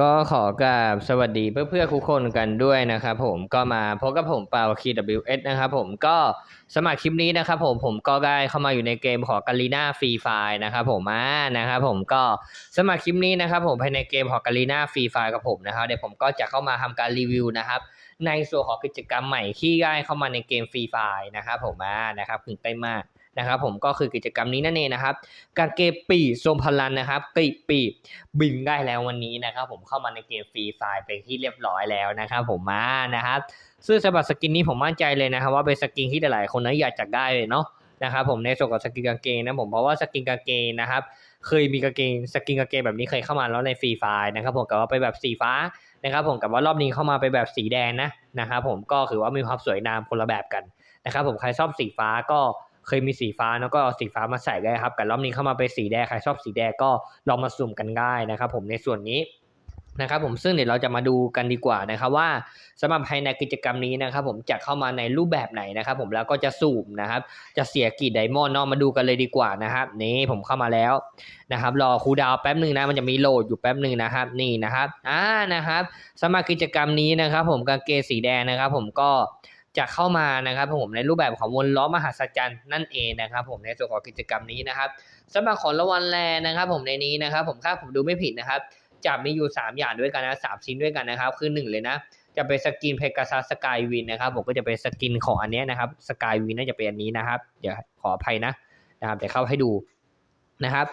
ก็ขอกราบสวัสดีเพื่อเพื่อทุกคนกันด้วยนะครับผมก็มาพบกับผมเปา KWS นะครับผมก็สมัครคลิปนี้นะครับผมผมก็ได้เข้ามาอยู่ในเกมของกาลีนาฟรีไฟนะครับผมอ่านะครับผมก็สมัครคลิปนี้นะครับผมภายในเกมของกาลีนาฟรีไฟกับผมนะครับเดี๋ยวผมก็จะเข้ามาทำการรีวิวนะครับในส่วนของกิจกรรมใหม่ที่ได้เข้ามาในเกมฟรีไฟนะครับผมอ่านะครับถึงใกล้มาก นะครับผมก็คือกิจกรรมนี้นั่นเองนะครับกางเกปีทรงพลันนะครับปีปีบินได้แล้ววันนี้นะครับผมเข้ามาในเกมฟรีไฟล์เป็นที่เรียบร้อยแล้วนะครับผมมานะครับซึ่งสำหรับสกินนี้ผมมั่นใจเลยนะครับ ว่าเป็นสกินที่หลายๆคนนั้นอยากจะได้เลยเนาะนะครับผมในส่วนของสกินกางเกงนะผมเพราะว่าสกินกางเกงนะครับเคยมีกางเกงสกินกางเกงแบบนี้เคยเข้ามาแล้วในฟรีไฟล์นะครับผมกับว่าไปแบบสีฟ้านะครับผมกับว่ารอบนี้เข้ามาไปแบบสีแดงนะนะครับผมก็ถือว่ามีความสวยงามคนละแบบกันนะครับผมใครชอบสีฟ้าก็ เคยมีสีฟ้าแล้วก็เอาสีฟ้ามาใส่ได้ครับกับรอบนี้เข้ามาเป็นสีแดงใครชอบสีแดงก็ลองมาสุ่มกันได้นะครับ ผมในส่วนนี้นะครับผมซึ่งเดี๋ยวเราจะมาดูกันดีกว่านะครับว่าสำหรับภายในกิจกรรมนี้นะครับผมจะเข้ามาในรูปแบบไหนนะครับผมแล้วก็จะสุ่มนะครับจะเสียกี่ไดมอนด์เนาะมาดูกันเลยดีกว่านะครับนี่ผมเข้ามาแล้วนะครับรอคูดาวแป๊บหนึ่งนะมันจะมีโหลดอยู่แป๊บหนึ่งนะครับนี่นะครับอ่านะครับสำหรับกิจกรรมนี้นะครับผมกางเกงสีแดงนะครับผมก็ จะเข้ามานะครับผมในรูปแบบของวนล้อมหัศจรรย์นั่นเองนะครับผมในส่วนของกิจกรรมนี้นะครับสำหรับของรางวัลแรนะครับผมในนี้นะครับผมคาผมดูไม่ผิดนะครับจะมีอยู่ 3 อย่างด้วยกันนะสามชิ้นด้วยกันนะครับ คือ 1 เลยนะ จะเป็นสกินเพกาซัสสกายวินนะครับ ผมก็จะเป็นสกินของอันนี้นะครับสกายวินน่าจะเป็นอันนี้นะครับ เดี๋ยวขออภัยนะนะครับเดี๋ยวเข้าให้ดูนะครับ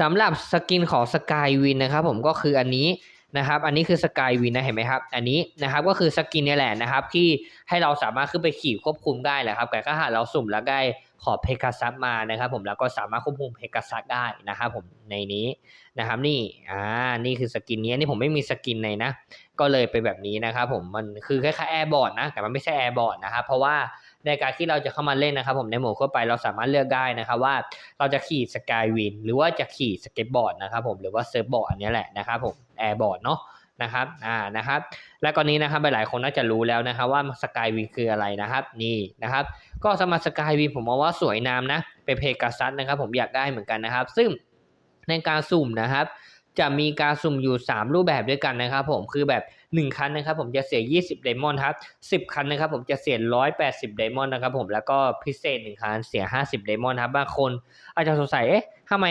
สำหรับสกินของสกายวินนะครับ ผมก็คืออันนี้ นะครับ อันนี้คือสกายวินนะเห็นไหมครับ อันนี้นะครับก็คือสกินนี่แหละนะครับ ที่ให้เราสามารถขึ้นไปขี่ควบคุมได้แหละครับแต่ถ้าหากเราสุ่มแล้วได้ขอเพกาซัสมานะครับ ผมแล้วก็สามารถควบคุมเพกาซัสได้นะครับ ผมในนี้นะครับ นี่อ่านี่คือสกินนี้นี่ผมไม่มีสกินในนะ ก็เลยเป็นแบบนี้นะครับ ผมมันคือคล้ายๆแอร์บอร์ดนะแต่มันไม่ใช่แอร์บอร์ดนะครับเพราะว่า ในการที่เราจะเข้ามาเล่นนะครับ ผมในโหมดเข้าไปเราสามารถเลือกได้นะครับ ว่าเราจะขี่สกายวินหรือว่าจะขี่สเก็ตบอร์ดนะครับผมหรือว่าเซิร์ฟบอร์ดอันนี้แหละนะครับผมแอร์บอร์ดเนาะนะครับอ่านะครับ และก่อนนี้นะครับหลายคนน่าจะรู้แล้วนะครับว่าสกายวินคืออะไรนะครับนี่นะครับก็สมัครสกายวินผมมองว่าสวยงามนะเป็นเพกาซัสนะครับ ผมอยากได้เหมือนกันนะครับ ซึ่งในการสุ่มนะครับ จะมีการสุ่มอยู่ 3 รูปแบบด้วยกันนะครับผมคือแบบ 1 คันนะครับผมจะเสีย 20 ไดมอนด์ครับ 10 คันนะครับผมจะเสีย 180 ไดมอนด์นะครับผมแล้วก็พิเศษ 1 คันเสีย 50 ไดมอนด์ครับบางคน อาจจะสงสัยเอ๊ะทำไม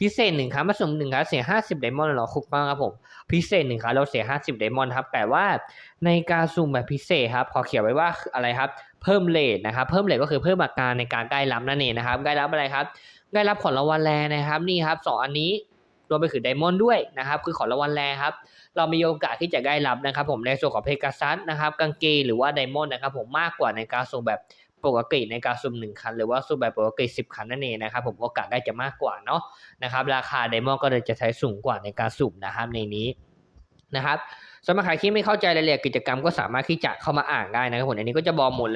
พิเศษ1คันมาสุ่ม1คันเสีย 50 ไดมอนด์หรอคุกมากครับผมพิเศษ1คันเราเสีย 50 ไดมอนด์ครับแต่ว่าในการสุ่มแบบพิเศษครับขอเขียนไว้ว่าอะไรครับเพิ่มเลทนะครับเพิ่มเลทก็คือเพิ่มอัตราในการได้รับนั่นเองนะครับได้รับอะไรครับได้รับของรางวัลแรนะครับนี่ครับสองอันนี้ รวมไปถึงไดมอนด์ด้วยนะครับคือของรางวัลแรครับ เรามีโอกาสที่จะได้รับนะครับ ผมในส่วนของเพกาซัสนะครับกางเกงหรือว่าไดมอนด์นะครับ ผมมากกว่าในการสุ่มแบบปกติในการสุ่มหนึ่งคันหรือว่าสุ่มแบบปกติสิบคันนั่นเองนะครับ ผมโอกาสได้จะมากกว่าเนาะนะครับ ราคาไดมอนด์ก็เลยจะใช้สูงกว่าในการสุ่มนะครับในนี้นะครับสำหรับใครที่ไม่เข้าใจรายละเอียดกิจกรรมก็สามารถที่จะเข้ามาอ่านได้นะครับผมอันนี้ก็จะบอกหมดเลย